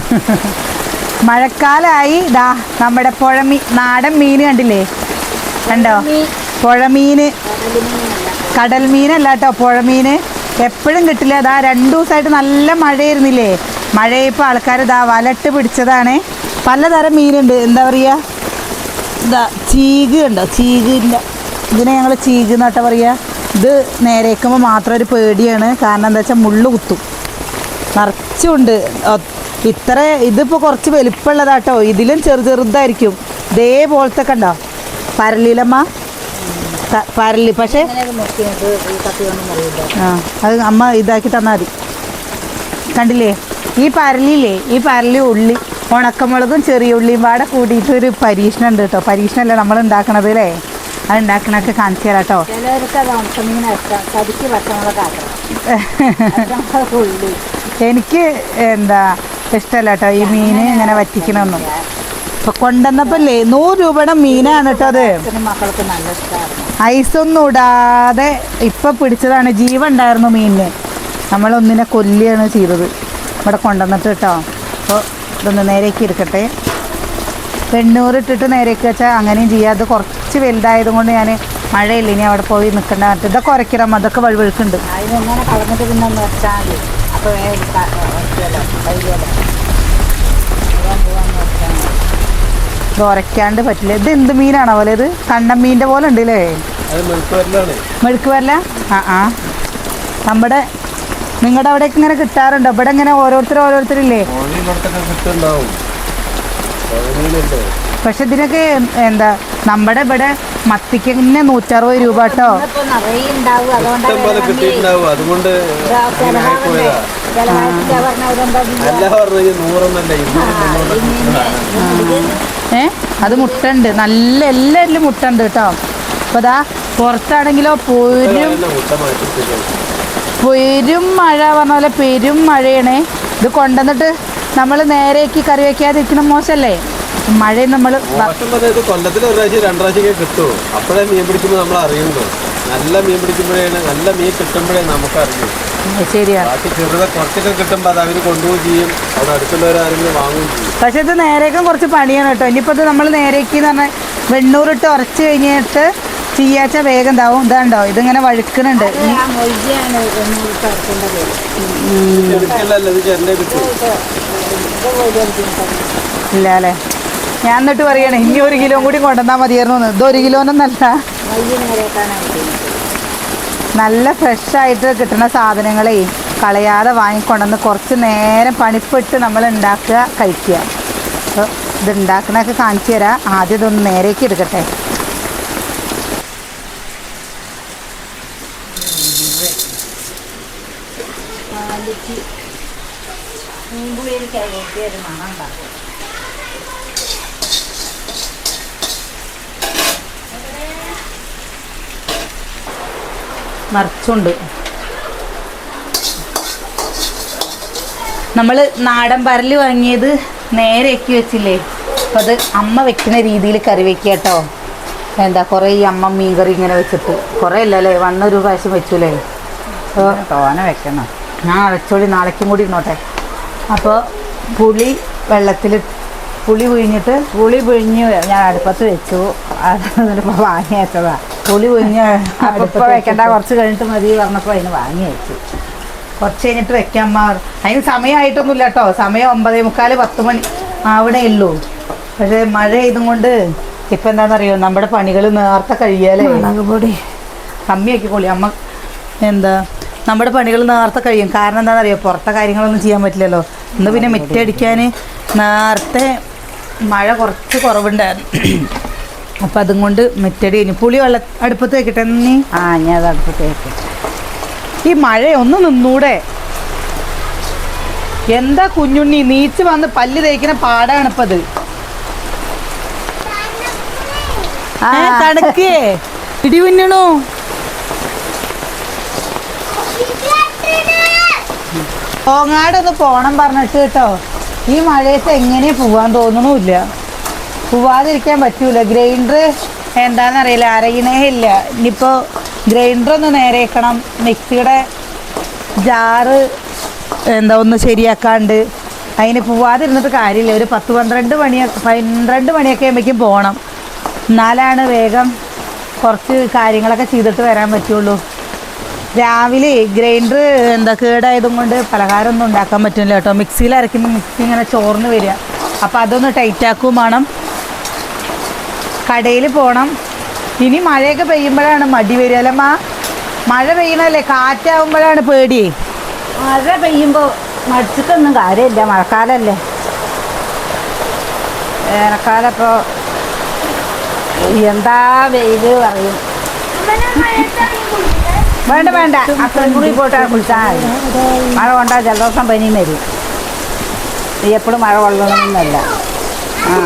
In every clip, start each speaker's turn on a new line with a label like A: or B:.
A: മഴക്കാലമായി ദാ നമ്മുടെ പുഴമീ നാടൻ മീൻ കണ്ടില്ലേ? കണ്ടോ? പുഴമീന്. കടൽ മീനല്ല കേട്ടോ പുഴമീൻ എപ്പോഴും കിട്ടില്ല. അതാ രണ്ടു ദിവസമായിട്ട് നല്ല മഴയായിരുന്നില്ലേ? മഴയപ്പോൾ ആൾക്കാർ ഇതാ വലട്ട് പിടിച്ചതാണ്. പലതരം മീനുണ്ട്. എന്താ പറയുക ഇതാ ചീക ഉണ്ടോ ഇല്ല ഇതിനെ ഞങ്ങൾ ചീഗ് എന്നാട്ടാ പറയുക ഇത് നേരേക്കുമ്പോൾ മാത്രം ഒരു പേടിയാണ്. കാരണം എന്താ വെച്ചാൽ മുള്ളു കുത്തും. നിറച്ചുണ്ട്. ഇത്ര ഇതിപ്പോൾ കുറച്ച് വലിപ്പമുള്ളതാട്ടോ. ഇതിലും ചെറു ചെറുതായിരിക്കും. ഇതേപോലത്തെ കണ്ടോ? പരലിലമ്മ. പരലി. പക്ഷേ ആ അത് അമ്മ ഇതാക്കി തന്നാൽ മതി. കണ്ടില്ലേ? ഈ പരലില്ലേ ഈ പരലി ഉള്ളി ഉണക്കമുളകും ചെറിയ ഉള്ളിയും പാടെ കൂടിയിട്ട് ഒരു പരീക്ഷണം ഉണ്ട് കേട്ടോ. പരീക്ഷണമല്ല നമ്മൾ ഉണ്ടാക്കണത് അല്ലേ? അത് ഉണ്ടാക്കണൊക്കെ കാണിച്ചു തരാം കേട്ടോ. എനിക്ക് എന്താ ഇഷ്ടമല്ല കേട്ടോ ഈ മീന് ഇങ്ങനെ വറ്റിക്കണമെന്നും ഇപ്പൊ കൊണ്ടുവന്നപ്പോല്ലേ നൂറ് രൂപയുടെ മീനാണ് കേട്ടോ അത്.
B: മക്കൾക്ക് നല്ല ഇഷ്ടമാണ്
A: ഐസൊന്നും ഇടാതെ ഇപ്പൊ പിടിച്ചതാണ്. ജീവൻ ഉണ്ടായിരുന്നു മീനിന്. നമ്മളൊന്നിനെ കൊല്ലിയാണ് ചെയ്തത്. ഇവിടെ കൊണ്ടുവന്നിട്ട് കേട്ടോ. അപ്പോൾ ഇതൊന്ന് നേരേക്ക് എടുക്കട്ടെ വെണ്ണൂറ് ഇട്ടിട്ട് നേരേക്ക് വെച്ചാൽ അങ്ങനെയും ചെയ്യാം. അത് കുറച്ച് വലുതായത് കൊണ്ട് ഞാൻ മഴയില്ല. ഇനി അവിടെ പോയി നിൽക്കേണ്ട ഇതൊക്കെ ഉരയ്ക്കണം. അതൊക്കെ വഴുവഴുക്കുണ്ട്.
B: അതിനെങ്ങനെ കളഞ്ഞിട്ട് പിന്നെ മതി. അപ്പോൾ
A: ഇത് ഉരയ്ക്കാണ്ട് പറ്റില്ല? ഇത് എന്ത് മീനാണോ പോലെ ഇത്? കണ്ണൻ മീന്റെ പോലെ ഉണ്ട് അല്ലേ മെഴുക്ക് വരല? ആ ആ. നമ്മുടെ നിങ്ങളുടെ അവിടേക്ക് ഇങ്ങനെ കിട്ടാറുണ്ടോ? ഇവിടെ ഇങ്ങനെ ഓരോരുത്തർ ഓരോരുത്തരില്ലേ? പക്ഷെ ഇതിനൊക്കെ എന്താ നമ്മുടെ ഇവിടെ മത്തിക്ക് തന്നെ നൂറ്ററുപത് രൂപ കേട്ടോ. ഏ? അത് മുട്ടുണ്ട്. നല്ല എല്ലാവരിലും മുട്ടുണ്ട് കേട്ടോ. അപ്പൊ അതാ പുറത്താണെങ്കിലോ പൊരും പെരും മഴ പറഞ്ഞ പോലെ പെരും മഴയാണ്. ഇത് കൊണ്ടുവന്നിട്ട് നമ്മൾ നേരേക്ക് കറി വയ്ക്കാതിരിക്കണം മോശമല്ലേ മഴയും നമ്മൾ
C: കൊല്ലത്തിൽ ഒരു പ്രാവശ്യം രണ്ട് പ്രാവശ്യമൊക്കെ അപ്പോഴേ മീൻ പിടിക്കുമ്പോൾ നമ്മൾ അറിയുള്ളൂ. നല്ല മീൻ പിടിക്കുമ്പോഴാണ് നല്ല മീൻ കിട്ടുമ്പോഴേ നമുക്ക് അറിയും ബാക്കി ചെറുതെ കുറച്ചൊക്കെ കിട്ടുമ്പോൾ അത് അവർ കൊണ്ടുപോവുകയും ചെയ്യും. അവിടെ അടുത്തുള്ളവരാരെങ്കിലും വാങ്ങുകയും ചെയ്യും.
A: പക്ഷെ ഇത് നേരേക്കും കുറച്ച് പണിയാണ് കേട്ടോ. ഇനിയിപ്പോൾ ഇത് നമ്മൾ നേരേക്ക് എന്ന് പറഞ്ഞാൽ വെണ്ണൂറിട്ട് ഉറച്ച് കഴിഞ്ഞിട്ട് ചീയാച്ച വേഗം ഇതാവും. ഇതാണ്ടോ? ഇതിങ്ങനെ വഴുക്കുന്നുണ്ട് ഇല്ല അല്ലേ? ഞാൻ എന്നിട്ട് പറയണേ ഇനി ഒരു കിലോ കൂടി കൊണ്ടുവന്നാൽ മതിയായിരുന്നു. ഇത് ഒരു കിലോനൊന്നല്ല.
B: നല്ല
A: നല്ല ഫ്രഷ് ആയിട്ട് കിട്ടുന്ന സാധനങ്ങളെ കളയാതെ വാങ്ങിക്കൊണ്ടുവന്ന് കുറച്ച് നേരം പണിപ്പെട്ട് നമ്മൾ ഉണ്ടാക്കുക കഴിക്കുക. അപ്പോൾ ഇത് ഉണ്ടാക്കണമൊക്കെ കാണിച്ചു തരാം. ആദ്യം ഇതൊന്ന് നേരേക്ക് എടുക്കട്ടെ.
B: മീൻപുളിയിൽ കയറ്റി ഒരു മണം ഉണ്ടാക്കും
A: നിറച്ചുണ്ട് നമ്മൾ നാടൻ പരൽ വാങ്ങിയത് നേരെയാക്കി വെച്ചില്ലേ? അപ്പം അത് അമ്മ വെക്കുന്ന രീതിയിൽ കറി വെക്കുക കേട്ടോ. എന്താ കുറേ ഈ അമ്മ മീൻ കറി ഇങ്ങനെ വെച്ചിട്ട്. കുറേ ഇല്ലല്ലേ വന്നൊരു പ്രാവശ്യം വെച്ചൂലേ? അപ്പോൾ
B: തോന വെക്കണം.
A: ആ വെച്ചോളി. നാളേക്കും കൂടി ഇരുന്നോട്ടെ. അപ്പോൾ പുളി വെള്ളത്തിൽ പുളി പിഴിഞ്ഞിട്ട്
B: പുളി പിഴിഞ്ഞ് ഞാൻ അടുപ്പത്ത് വെച്ചു. എന്നിട്ടിപ്പോൾ വാങ്ങി വെച്ചതാ
A: പുളി
B: അപ്പോൾ ഇപ്പോൾ വെക്കണ്ട. കുറച്ച് കഴിഞ്ഞിട്ട് മതി പറഞ്ഞപ്പോൾ അതിന് വാങ്ങി വെച്ചു
A: കുറച്ച് കഴിഞ്ഞിട്ട് വെക്കാൻ അമ്മ. അതിന് സമയമായിട്ടൊന്നുമില്ല കേട്ടോ. സമയം ഒമ്പതേ മുക്കാൽ പത്ത് മണി അവിടെ ഉള്ളൂ. പക്ഷേ മഴ ഇതും കൊണ്ട് ഇപ്പം എന്താണെന്നറിയോ? നമ്മുടെ പണികൾ നേർത്ത കഴിയാലേ.
B: മുളക്
A: കമ്മിയാക്കി അമ്മ എന്താ? നമ്മുടെ പണികൾ നേരത്തെ കഴിയും. കാരണം എന്താണെന്നറിയോ? പുറത്തെ കാര്യങ്ങളൊന്നും ചെയ്യാൻ പറ്റില്ലല്ലോ. ഇന്ന് പിന്നെ മിറ്റടിക്കാൻ നേരത്തെ മഴ കുറച്ച് കുറവുണ്ടായിരുന്നു. അപ്പം അതും കൊണ്ട് മിറ്റടി ഇനി പുളി വെള്ള അടുപ്പത്ത് വെക്കട്ടെ നീ?
B: ആ ഞാൻ അത് അടുപ്പത്ത് വെക്കട്ടെ
A: ഈ മഴ ഒന്ന് നിന്നൂടെ. എന്താ കുഞ്ഞുണ്ണി നീച്ച് വന്ന് പല്ല് തേക്കുന്ന പാടാണ് ഇപ്പത്
B: ആ.
A: ഏ, തണുക്കേ. ഇടി കുഞ്ഞണു ഓങ്ങാടൊന്ന് പോണം പറഞ്ഞിട്ട് കേട്ടോ. ഈ മഴയത്ത് എങ്ങനെ പോവാൻ തോന്നണമില്ല. പോവാതിരിക്കാൻ പറ്റൂല. ഗ്രൈൻഡർ എന്താണെന്നറിയില്ല അരയണേ ഇല്ല ഇനിയിപ്പോൾ ഗ്രൈൻഡർ ഒന്ന് നേരേക്കണം. മിക്സിയുടെ ജാറ് എന്താ ഒന്ന് ശരിയാക്കാണ്ട്. അതിന് പോവാതിരുന്നിട്ട് കാര്യമില്ല. ഒരു പത്ത് പന്ത്രണ്ട് മണിയൊക്കെ പന്ത്രണ്ട് മണിയൊക്കെ ആകുമ്പോഴേക്കും പോകണം എന്നാലാണ് വേഗം കുറച്ച് കാര്യങ്ങളൊക്കെ ചെയ്തിട്ട് വരാൻ പറ്റുള്ളൂ. രാവിലെ ഗ്രൈൻഡർ എന്താ കേടായതും കൊണ്ട് പലഹാരമൊന്നും ഉണ്ടാക്കാൻ പറ്റില്ല കേട്ടോ. മിക്സിയിൽ അരയ്ക്കുമ്പോൾ മിക്സി ഇങ്ങനെ ചോർന്ന് വരിക. അപ്പോൾ അതൊന്ന് ടൈറ്റാക്കും വേണം. കടയിൽ പോകണം ഇനി മഴയൊക്കെ പെയ്യുമ്പോഴാണ് മടി വരിക. അല്ലമ്മ മഴ പെയ്യണല്ലേ? കാറ്റാവുമ്പോഴാണ് പേടി.
B: മഴ പെയ്യുമ്പോൾ മടിച്ചിട്ടൊന്നും കാര്യമില്ല. മഴക്കാലല്ലേ. വേനൽക്കാലം ഇപ്പോൾ എന്താ വെയിൽ പറയും. വേണ്ട വേണ്ട. അത്രയും കൂടി പോയിട്ട് കുളിച്ചാൽ മതി. മഴ കൊണ്ടാൽ ജലദോഷം പനിയും വരും. എപ്പോഴും മഴ കൊള്ളണമെന്നല്ല. ആ.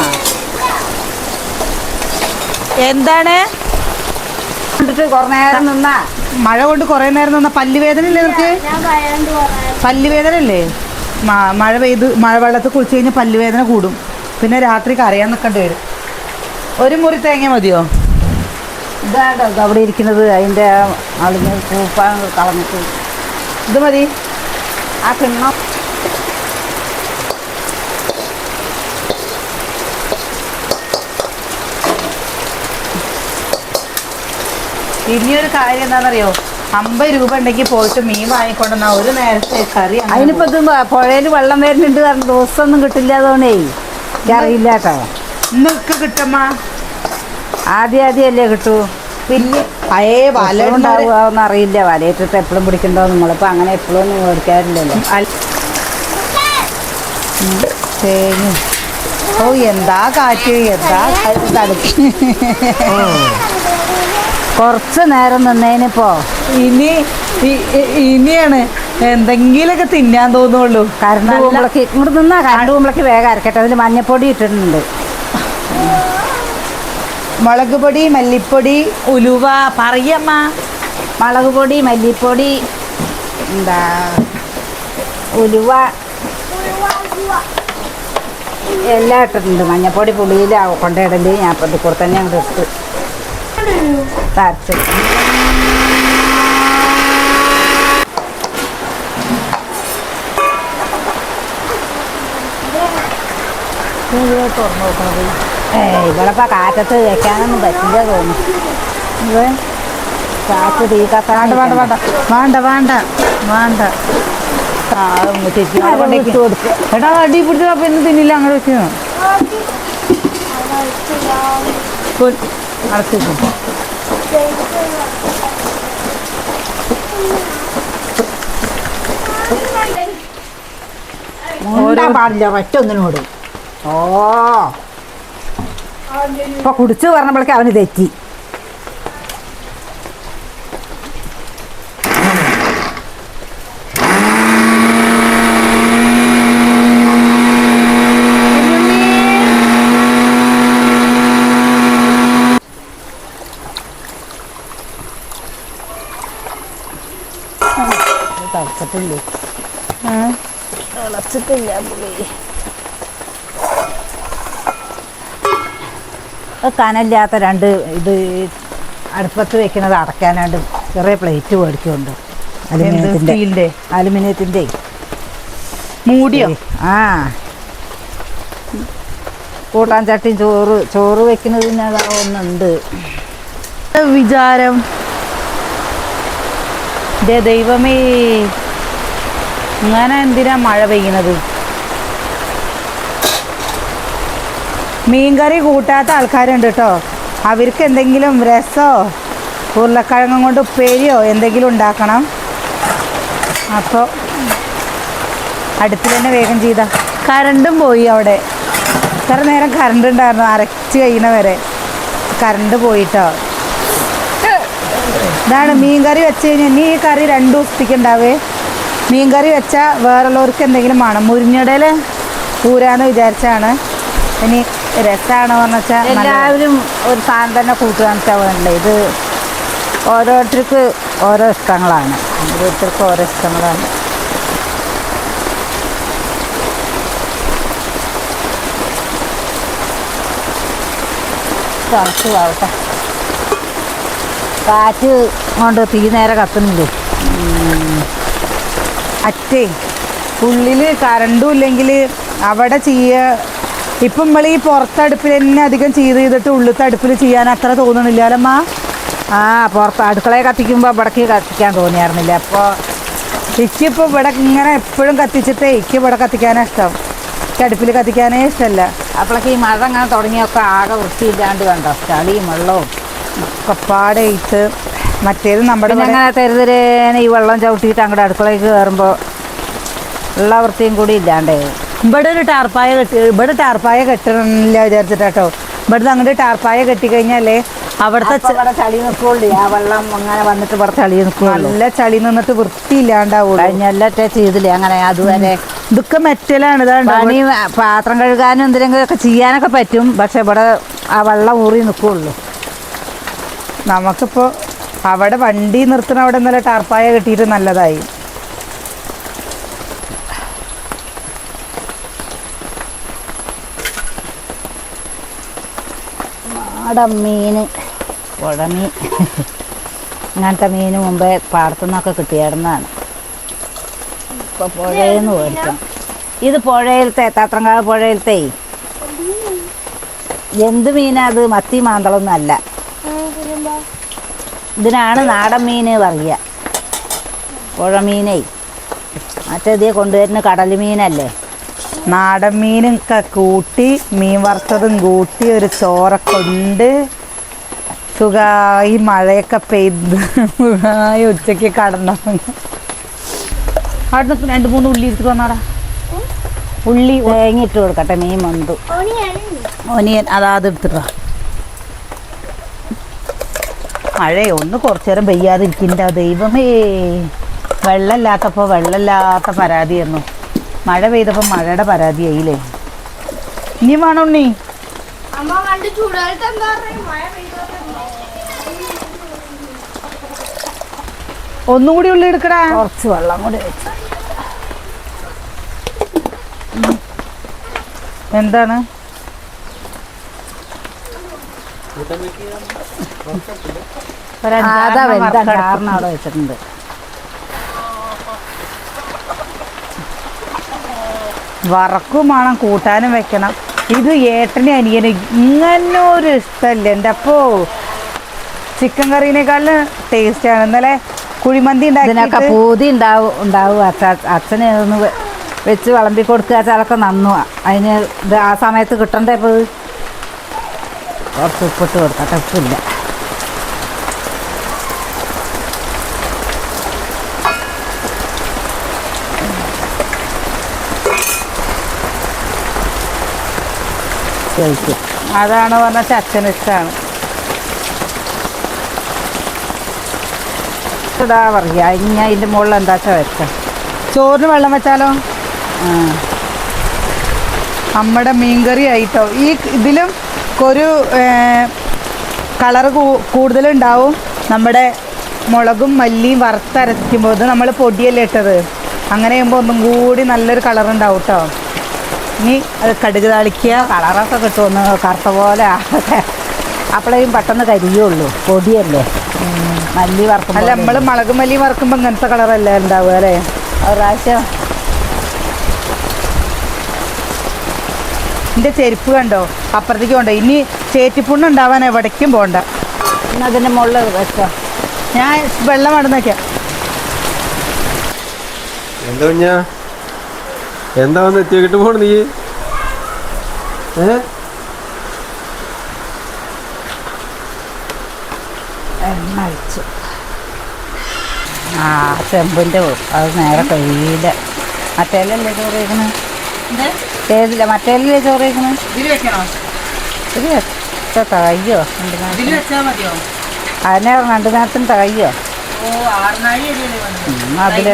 A: എന്താണ്? മഴ കൊണ്ട് കുറെ നേരം നിന്ന. പല്ലുവേദന ഇല്ലേ നിനക്ക് പല്ലുവേദന അല്ലേ മഴ പെയ്ത് മഴ വെള്ളത്തിൽ കുളിച്ച് കഴിഞ്ഞാൽ പല്ലുവേദന കൂടും. പിന്നെ രാത്രി കരയാൻ നിൽക്കേണ്ടി വരും. ഒരു മുറി തേങ്ങ മതിയോ?
B: ഇതാണ്ടോ ഇത് അവിടെ ഇരിക്കുന്നത്. അതിന്റെ അളിഞ്ഞ് കൂപ്പാൻ കളഞ്ഞിട്ട്.
A: ഇത് മതി.
B: ആ കിണ്ണം.
A: ഇനിയൊരു കാര്യം എന്താണെന്നറിയോ? അമ്പത് രൂപ ഉണ്ടെങ്കിൽ പോയിട്ട് മീൻ വാങ്ങിക്കൊണ്ടുവന്ന ഒരു നേരത്തെ കറി
B: അതിനിപ്പോ ഇത് പുഴയിൽ വെള്ളം വരുന്നുണ്ട് കാരണം ദിവസമൊന്നും കിട്ടില്ല അതുകൊണ്ടേ. അറിയില്ല കേട്ടോ.
A: ഇന്നൊക്കെ കിട്ടമ്മ?
B: ആദ്യം ആദ്യല്ലേ കിട്ടൂ?
A: പിന്നെ പഴയ വല ഉണ്ടാവും
B: ഉണ്ടാവുക അറിയില്ല വലയിട്ടിട്ട് എപ്പോഴും പിടിക്കണ്ടോ നിങ്ങളിപ്പോ? അങ്ങനെ എപ്പോഴും ഒന്നും മേടിക്കാറില്ലല്ലോ.
A: തേങ്ങ. ഓ എന്താ കാറ്റ്? എന്താ തടുക്ക്
B: കുറച്ച് നേരം നിന്നേനിപ്പോ
A: ഇനി ഇനിയാണ് എന്തെങ്കിലുമൊക്കെ തിന്നാൻ തോന്നുള്ളൂ.
B: കരണ്ട്
A: നല്ല-
B: ഇങ്ങോട്ട് നിന്നാ കരണ്ട് വേഗം അരക്കട്ടെ. അതിൽ മഞ്ഞപ്പൊടി ഇട്ടിട്ടുണ്ട്.
A: മുളക് പൊടി മല്ലിപ്പൊടി ഉലുവ പറയമ്മ.
B: മുളക് പൊടി മല്ലിപ്പൊടി എന്താ ഉലുവ. എല്ലാം ഇട്ടിട്ടുണ്ട്. മഞ്ഞപ്പൊടി പുളിയിൽ കൊണ്ടിടൽ ഞാൻ ഇപ്പം ഇത് കൂടെ തന്നെ അങ്ങോട്ട് ഇട്ട് തരച്ച് it. ഇവളിപ്പോൾ കാറ്റത്ത് വെക്കാനൊന്നും പറ്റില്ല തോന്നുന്നു. കാറ്റ് തീ കത്താണ്ട്
A: വേണ്ട വേണ്ട. വേണ്ട വേണ്ട. വേണ്ട. എടാ അടി പിടിച്ചത് അപ്പൊ ഇന്ന് തിന്നില്ല അങ്ങനെ വെച്ചു. അടച്ചു
B: മുണ്ടാൻ പാടില്ല? മറ്റൊന്നിനോട് ഓ. ഇപ്പൊ കുടിച്ചു പറഞ്ഞപ്പോഴേക്ക് അവന് തെറ്റി. തളച്ചിട്ടില്ലേ തിളച്ചിട്ടില്ല പുള്ളി. കനല്ലാത്ത രണ്ട് ഇത് അടുപ്പത്ത് വെക്കുന്നത് അടയ്ക്കാനാണ്ട് ചെറിയ പ്ലേറ്റ് മേടിക്കുന്നുണ്ട് അലുമിനിയത്തിന്റെ
A: അലുമിനിയത്തിന്റെ.
B: അലുമിനിയത്തിന്റെ
A: മൂടിയോ
B: ആ. കൂട്ടാൻ ചട്ടിയും ചോറ് ചോറ് വെക്കുന്നതിന് അതാവുന്നുണ്ട്
A: വിചാരം? ദൈവമേ. ഇങ്ങനെ എന്തിനാ മഴ പെയ്യുന്നത് മീൻകറി കൂട്ടാത്ത ആൾക്കാരുണ്ട് കേട്ടോ അവർക്ക് എന്തെങ്കിലും രസമോ ഉരുളക്കിഴങ്ങും കൊണ്ട് ഉപ്പേരിയോ എന്തെങ്കിലും ഉണ്ടാക്കണം. അപ്പോൾ അടുത്ത് തന്നെ വേഗം ചെയ്ത. കറണ്ടും പോയി അവിടെ. ഇത്ര നേരം കറണ്ട് ഉണ്ടായിരുന്നു അരച്ച് കഴിയുന്ന വരെ. കറണ്ട് പോയിട്ടോ ഇതാണ് മീൻ കറി വെച്ച് കഴിഞ്ഞാൽ ഇനി ഈ കറി രണ്ട് ദിവസത്തേക്ക് ഉണ്ടാവേ? മീൻ കറി വെച്ചാൽ വേറുള്ളവർക്ക് എന്തെങ്കിലും വേണം. മുരിഞ്ഞടയിൽ പൂരാന്ന് വിചാരിച്ചാണ്. ഇനി രസമാണോ പറഞ്ഞാൽ
B: എല്ലാവരും ഒരു സാധനം തന്നെ കൂട്ടുകയെന്ന് വെച്ചാൽ വേണ്ടത് ഇത് ഓരോരുത്തർക്ക് ഓരോ ഇഷ്ടങ്ങളാണ്. ഓരോരുത്തർക്ക് ഓരോ ഇഷ്ടങ്ങളാണ്. തണുത്ത് ആവട്ടെ കാറ്റ് കൊണ്ട് തീ നേരെ കത്തുന്നില്ലേ?
A: അറ്റേ ഉള്ളിൽ കറണ്ടും ഇല്ലെങ്കിൽ അവിടെ ചെയ്യ ഇപ്പം നമ്മൾ ഈ പുറത്തടുപ്പിൽ തന്നെ അധികം ചെയ്ത് ചെയ്തിട്ട് ഉള്ളിലത്തെ അടുപ്പിൽ ചെയ്യാൻ അത്ര തോന്നണില്ല അല്ലമ്മ
B: ആ പുറത്ത് അടുക്കളയെ കത്തിക്കുമ്പോൾ ഇവിടേക്ക് കത്തിക്കാൻ തോന്നിയായിരുന്നില്ല. അപ്പോൾ
A: എനിക്കിപ്പോൾ ഇവിടെ ഇങ്ങനെ എപ്പോഴും കത്തിച്ചിട്ട് എനിക്ക് ഇവിടെ കത്തിക്കാനാണ് ഇഷ്ടം. എനിക്ക് അടുപ്പിൽ കത്തിക്കാനേ ഇഷ്ടമല്ല
B: അപ്പോഴൊക്കെ ഈ മഴ അങ്ങനെ തുടങ്ങിയൊക്കെ ആകെ വൃത്തിയില്ലാണ്ട് കണ്ടോ? ചളിയും വെള്ളവും
A: കപ്പാടെ ഇട്ട് മറ്റേത് നമ്മുടെ
B: പിന്നെ അങ്ങനെ തരുതരേനെ ഈ വെള്ളം ചവിട്ടിയിട്ട് അങ്ങോട്ട് അടുക്കളയ്ക്ക് കയറുമ്പോൾ ഉള്ള വൃത്തിയും കൂടി ഇല്ലാണ്ടേ.
A: ഇവിടെ ഒരു ടാർപ്പായ കെട്ടി ഇവിടെ ടാർപ്പായ കെട്ടണില്ല വിചാരിച്ചിട്ടോ ഇവിടുന്ന് അങ്ങോട്ട് ടാർപ്പായ കെട്ടി കഴിഞ്ഞാലേ അവിടുത്തെ
B: ചളി നിൽക്കുള്ളൂ ആ വെള്ളം അങ്ങനെ വന്നിട്ട് ഇവിടെ ചളി നിൽക്കുള്ളൂ
A: നല്ല ചളി നിന്നിട്ട് വൃത്തിയില്ലാണ്ടാവുള്ളൂ.
B: കഴിഞ്ഞ എല്ലാറ്റേ ചെയ്തില്ലേ അങ്ങനെ അതുവരെ.
A: ഇതൊക്കെ മെറ്റലാണ്
B: പണി പാത്രം കഴുകാനും എന്തെങ്കിലും ഒക്കെ ചെയ്യാനൊക്കെ പറ്റും. പക്ഷെ ഇവിടെ ആ വെള്ളം ഊറി നിൽക്കുള്ളൂ
A: നമുക്കിപ്പോൾ അവിടെ വണ്ടി നിർത്തുന്ന അവിടെ നല്ല ടാർപ്പായ കെട്ടിയിട്ട് നല്ലതായി.
B: നാടൻ മീൻ. പുഴമീൻ ഇങ്ങനത്തെ മീൻ മുമ്പേ പാടത്തുനിന്നൊക്കെ കിട്ടിയായിരുന്നതാണ് ഇപ്പോൾ പുഴയിൽ നിന്ന് ഇത് പുഴയിലത്തെ താത്രങ്കാവ് പുഴയിലത്തെ. എന്ത് മീനാ അത്? മത്തി മാന്തളൊന്നും അല്ല. ഇതിനാണ് നാടൻ മീൻ പറയുക. പുഴമീനേ. മറ്റേതേ കൊണ്ടുവരുന്ന കടൽ മീനല്ലേ
A: നാടൻ മീനൊക്കെ കൂട്ടി മീൻ വറുത്തതും കൂട്ടി ഒരു ചോറൊക്കെ ഉണ്ട്. സുഖമായി മഴയൊക്കെ പെയ്ത് സുഖമായി ഉച്ചയ്ക്ക് കടന്നു. അവിടെ രണ്ട് മൂന്ന് ഉള്ളി എടുത്തിട്ട് വന്നാടാ.
B: ഉള്ളി തേങ്ങ ഇട്ട് കൊടുക്കട്ടെ മീൻ മന്തു.
A: ഒനിയൻ അതാ അത് എടുത്തിട്ടാ മഴയെ ഒന്ന് കുറച്ചു നേരം പെയ്യാതിരിക്കിന്റെ ദൈവമേ. വെള്ളമില്ലാത്തപ്പോൾ വെള്ളമില്ലാത്ത പരാതിയായിരുന്നു. മഴ പെയ്തപ്പോൾ മഴയുടെ പരാതിയായില്ലേ? ഇനി വേണോ ഉണ്ണി?
D: അമ്മ പണ്ട് ചൂടുകാലത്ത് എന്താ പറയുക? മഴ പെയ്തോട്ടെ
A: ഒന്നും കൂടി ഉള്ളി എടുക്കടാ.
B: കുറച്ച് വെള്ളം കൂടി വെച്ച്
A: എന്താണ്?
B: അതാ അവിടെ വെച്ചിട്ടുണ്ട്.
A: വറക്കും വേണം കൂട്ടാനും വെക്കണം. ഇത് ഏട്ടനെ അനിയന് ഇങ്ങനെ ഒരു ഇഷ്ടമല്ല എന്റെ അപ്പോ ചിക്കൻ കറീനേക്കാളും ടേസ്റ്റാണ് ഇന്നലെ കുഴിമന്തി ഉണ്ടാക്കി
B: പൂതി ഉണ്ടാവും ഉണ്ടാവും. അച്ഛ അച്ഛനെ ഒന്ന് വെച്ച് വിളമ്പി കൊടുക്കുക ചിലൊക്കെ നന്നു. അതിന് ഇത് ആ സമയത്ത് കിട്ടണ്ടേ ഇപ്പോൾ കുറച്ച് ഉപ്പിട്ട് കൊടുക്കട്ടെ ഉപ്പില്ല ശരിക്കും
A: അതാണ് പറഞ്ഞ അച്ഛന്
B: ഇതാ പറയുക. ഇനി അതിന്റെ മുകളിൽ എന്താ വെച്ചാൽ വെക്കാം
A: ചോറിന് വെള്ളം വെച്ചാലോ?
B: ആ.
A: നമ്മുടെ മീൻകറി ആയിട്ടോ. ഈ ഇതിലും ഒരു കളറ് കൂടുതലുണ്ടാവും. നമ്മുടെ മുളകും മല്ലിയും വറുത്തരയ്ക്കുമ്പോൾ നമ്മൾ പൊടിയല്ലേ ഇട്ടത്? അങ്ങനെ ചെയ്യുമ്പോൾ ഒന്നും കൂടി നല്ലൊരു കളർ ഉണ്ടാവും കേട്ടോ അത് കടുക് താളിക്കുക.
B: കളറൊക്കെ കിട്ടുമെന്ന് കറുത്ത പോലെ ആവട്ടെ. അപ്പോഴേക്കും പെട്ടെന്ന് കരിയുള്ളൂ. പൊടിയല്ലേ? മല്ലി
A: അല്ല നമ്മൾ മുളക് മല്ലി വറുക്കുമ്പോൾ ഇങ്ങനത്തെ കളറല്ലേ ഉണ്ടാവുക അല്ലേ?
B: ഒരു പ്രാവശ്യം.
A: എന്റെ ചെരുപ്പ് കണ്ടോ? അപ്പുറത്തേക്ക് കൊണ്ടോ ഇനി ചേറ്റിപ്പുണ്ണ് ഉണ്ടാവാൻ എവിടേക്കും പോകണ്ട
B: പിന്നെ അതിന്റെ മുകളിൽ വെച്ചോ.
A: ഞാൻ വെള്ളം മടന്നേക്കാം
C: എന്താ എന്താ വന്ന് എത്തിയിട്ട് പോണ നീ? ഏ?
B: എണ്ണ ഒഴിച്ചു. ആ ചെമ്പിന്റെ അത് നേരെ കഴിയില്ല മറ്റേലല്ലേ ചോറ് കഴിക്കണേ? ഏതില്ല മറ്റേലല്ലേ ചോറ് കഴിക്കണേ? ഇത് വെച്ച തകയ്യോ അതിനെ രണ്ടു നേരത്തിന് തകയ്യോ അതിൽ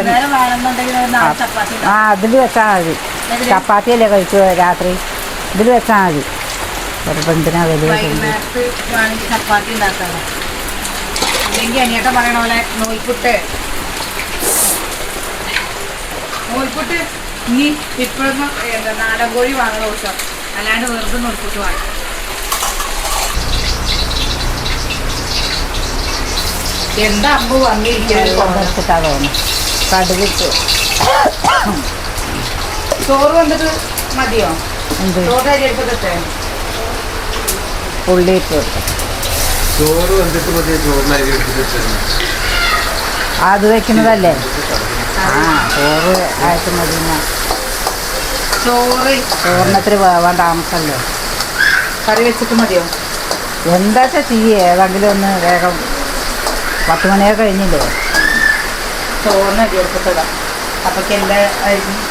B: ആ അതിൽ വെച്ചാൽ മതി. ചപ്പാത്തിയല്ലേ കഴിച്ചു രാത്രി? ഇതിൽ വെച്ചാൽ മതി. ഒരു പെന്തിനാ വലിയ
A: ചപ്പാത്തി ഉണ്ടാക്കാണ് ഇല്ലെങ്കിൽ അനിയേട്ടൻ പറയണ പോലെ നൂൽപുട്ട്. നൂൽപുട്ട് ഇനി ഇപ്പോഴൊന്നും എന്താ നാടൻ കോഴി വാങ്ങണ ദിവസം. അല്ലാണ്ട് വെറുതെ നൂൽപുട്ട് വാങ്ങും. എന്താ അമ്പ് വന്നിരിക്കുന്നത്
B: തോന്നുന്നു കടുകിട്ട്.
A: ചോറ് വന്നിട്ട് മതിയോ?
B: ഉള്ളി ഇട്ട്
C: ചോറ് മതി എടുത്തിട്ട്
B: അത് വെക്കുന്നതല്ലേ? ആ ചോറ് ആയിട്ട് മതി.
A: ചോറ്.
B: ചോറിനത്തിന് വേവാൻ താമസമല്ലേ?
A: കറി വെച്ചിട്ട് മതിയോ?
B: എന്താ വെച്ചാൽ ചെയ്യേ ഏതെങ്കിലും ഒന്ന് വേഗം പത്ത് മണിയൊക്കെ കഴിഞ്ഞില്ലേ?
A: ചോറിന് അരി എടുത്തിട്ടിടാം അപ്പൊക്ക് എല്ലാ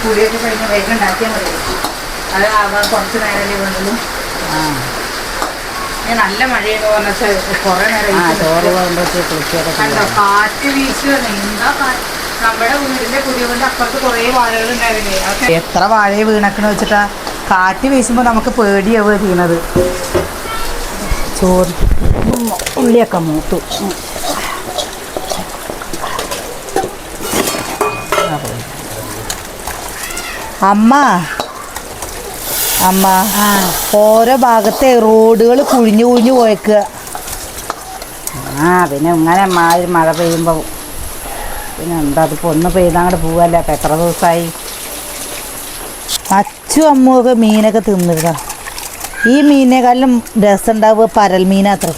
A: പുളിയൊക്കെ കഴിഞ്ഞ് വേഗം ഉണ്ടാക്കിയാൽ മതി അത് കുറച്ച് നേരമല്ലേ വേണ്ടുള്ളൂ. നല്ല മഴയെന്ന് പറഞ്ഞാൽ കുറെ നേരം കണ്ടോ കാറ്റ് വീശുവല്ലേ എന്താ നമ്മുടെ വീടിന്റെ പുതിയവന്റെ അപ്പുറത്ത് കുറേ വാഴകൾ ഉണ്ടാവില്ലേ എത്ര വാഴ വീണക്കണ വെച്ചിട്ടാ കാറ്റ് വീശുമ്പോ നമുക്ക് പേടിയാവുക ചെയ്യുന്നത്
B: ചോറ്. ഉള്ളിയൊക്കെ മൂത്തു.
A: അമ്മ. അമ്മ
B: ആ.
A: ഓരോ ഭാഗത്തെ റോഡുകൾ കുഴിഞ്ഞു കുഴിഞ്ഞു പോയേക്കുക
B: ആ പിന്നെ ഇങ്ങനെ മാതിരി മഴ പെയ്യുമ്പോൾ പിന്നെ എന്താ അതിപ്പോൾ ഒന്ന് പെയ്താങ്ങോട്ട് പോവല്ല. അപ്പം എത്ര ദിവസമായി
A: അച്ചു അമ്മുവൊക്കെ മീനൊക്കെ തിന്നിരുന്ന. ഈ മീനേക്കാളും രസം ഉണ്ടാവുക പരൽ മീനാത്ര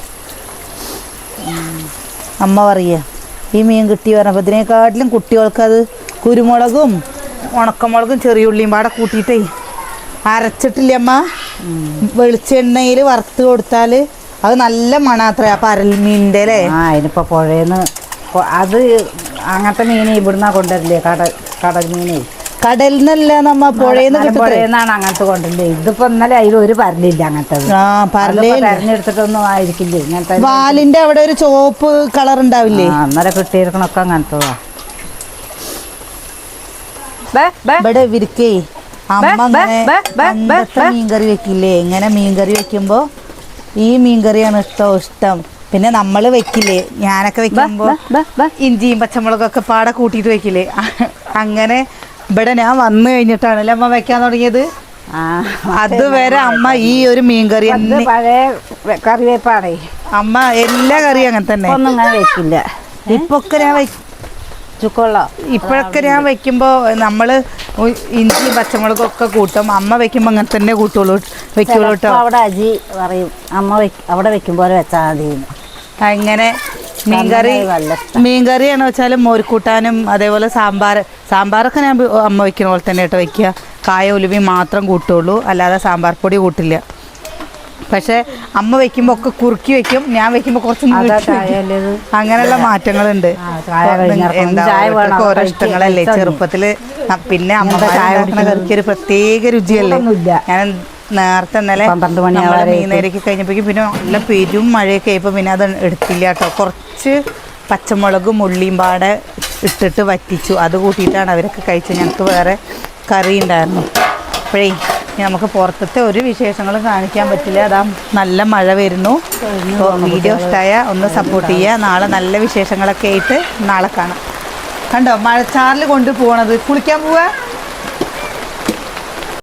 A: അമ്മ പറയുക ഈ മീൻ കിട്ടി പറഞ്ഞപ്പോൾ ഇതിനേക്കാട്ടിലും കുട്ടികൾക്കത് കുരുമുളകും ഉണക്കമുളകും ചെറിയ ഉള്ളിയും പാടെ കൂട്ടിയിട്ടേ. അരച്ചിട്ടില്ലേ അമ്മ. വെളിച്ചെണ്ണയിൽ വറുത്ത് കൊടുത്താൽ അത് നല്ല മണാത്ര ആ പരൽ മീനിന്റെ അല്ലേ?
B: ആ അതിനിപ്പോൾ പുഴയെന്ന് അത് അങ്ങനത്തെ മീൻ ഇവിടുന്നാ കൊണ്ടുവരില്ലേ കടൽ കടൽ മീനേ
A: കടലിൽ നിന്നല്ല നമ്മ പുഴയെന്ന്
B: പുഴയെന്നാണ് അങ്ങനത്തെ കൊണ്ടുവരില്ലേ ഇതിപ്പോൾ ഇന്നലെ അതിൽ ഒരു പരലില്ല അങ്ങനത്തെ തെരഞ്ഞെടുത്തിട്ടൊന്നും ആയിരിക്കില്ലേ. ഇങ്ങനത്തെ
A: വാലിന്റെ അവിടെ ഒരു ചുവപ്പ് കളർ ഉണ്ടാവില്ലേ?
B: അന്നേരം കിട്ടിയിരിക്കണൊക്കെ അങ്ങനത്തെ.
A: ഇവിടെ ഇവരിക്കേ മീൻകറി വെക്കില്ലേ? ഇങ്ങനെ മീൻകറി വെക്കുമ്പോ ഈ മീൻകറിയാണ് ഇഷ്ടം ഇഷ്ടം. പിന്നെ നമ്മൾ വെക്കില്ലേ? ഞാനൊക്കെ വെക്കുമ്പോ. ഇഞ്ചിയും പച്ചമുളകൊക്കെ പാടെ കൂട്ടിയിട്ട് വെക്കില്ലേ? അങ്ങനെ ഇവിടെ ഞാൻ വന്നു കഴിഞ്ഞിട്ടാണ് അമ്മ വെക്കാൻ തുടങ്ങിയത്. അതുവരെ അമ്മ ഈ ഒരു മീൻകറി
B: പഴയ കറിവേപ്പാണേ.
A: അമ്മ എല്ലാ കറിയും അങ്ങനെ തന്നെ.
B: ഒന്നും ഞാൻ വെക്കില്ല.
A: ഇപ്പൊ ഒക്കെ ഞാൻ ഇപ്പോഴൊക്കെ ഞാൻ വെക്കുമ്പോ നമ്മൾ ഇഞ്ചിയും പച്ചമുളകും ഒക്കെ കൂട്ടും. അമ്മ വെക്കുമ്പോൾ അങ്ങനെ തന്നെ കൂട്ടുള്ളൂ. വെക്കുള്ളൂ കേട്ടോ
B: അവിടെ അജി പറയും അമ്മ അവിടെ വെക്കും പോലെ വെച്ചാൽ മതി.
A: അങ്ങനെ മീൻകറി മീൻകറിയാണെന്ന് വെച്ചാൽ മോരിക്കൂട്ടാനും അതേപോലെ സാമ്പാർ സാമ്പാറൊക്കെ ഞാൻ അമ്മ വെക്കുന്ന പോലെ തന്നെ കേട്ടോ വെക്കുക. കായ ഉലുവി മാത്രം കൂട്ടുള്ളൂ. അല്ലാതെ സാമ്പാർ പൊടി കൂട്ടില്ല. പക്ഷേ അമ്മ വെക്കുമ്പോ ഒക്കെ കുറുക്കി വെക്കും ഞാൻ വെക്കുമ്പോ കുറച്ച്? അങ്ങനെയുള്ള മാറ്റങ്ങളുണ്ട്. ഓരോ ഇഷ്ടങ്ങളല്ലേ?
B: ഇഷ്ടം.
A: ചെറുപ്പത്തിൽ പിന്നെ അമ്മ കറിക്ക് ഒരു പ്രത്യേക രുചിയല്ലേ. ഞാൻ നേരത്തെ ഇന്നലെ
B: പന്ത്രണ്ട് മണി.
A: മീനേരക്ക് കഴിഞ്ഞപ്പോഴേക്കും പിന്നെ നല്ല പെരും മഴയൊക്കെ ആയപ്പോൾ പിന്നെ അത് എടുത്തില്ല കേട്ടോ. കുറച്ച് പച്ചമുളകും ഉള്ളിയും പാടെ ഇട്ടിട്ട് വറ്റിച്ചു. അത് കൂട്ടിയിട്ടാണ് അവരൊക്കെ കഴിച്ചത്. ഞങ്ങൾക്ക് വേറെ കറി ഉണ്ടായിരുന്നു. അപ്പോഴേ നമുക്ക് പുറത്തത്തെ ഒരു വിശേഷങ്ങളും കാണിക്കാൻ പറ്റില്ല. അതാ നല്ല മഴ വരുന്നു. വീഡിയോ ഇഷ്ടമായ ഒന്ന് സപ്പോർട്ട് ചെയ്യുക. നാളെ നല്ല വിശേഷങ്ങളൊക്കെ ആയിട്ട് നാളെ കാണാം. കണ്ടോ മഴച്ചാറിൽ കൊണ്ടുപോകണത് കുളിക്കാൻ പോവാ?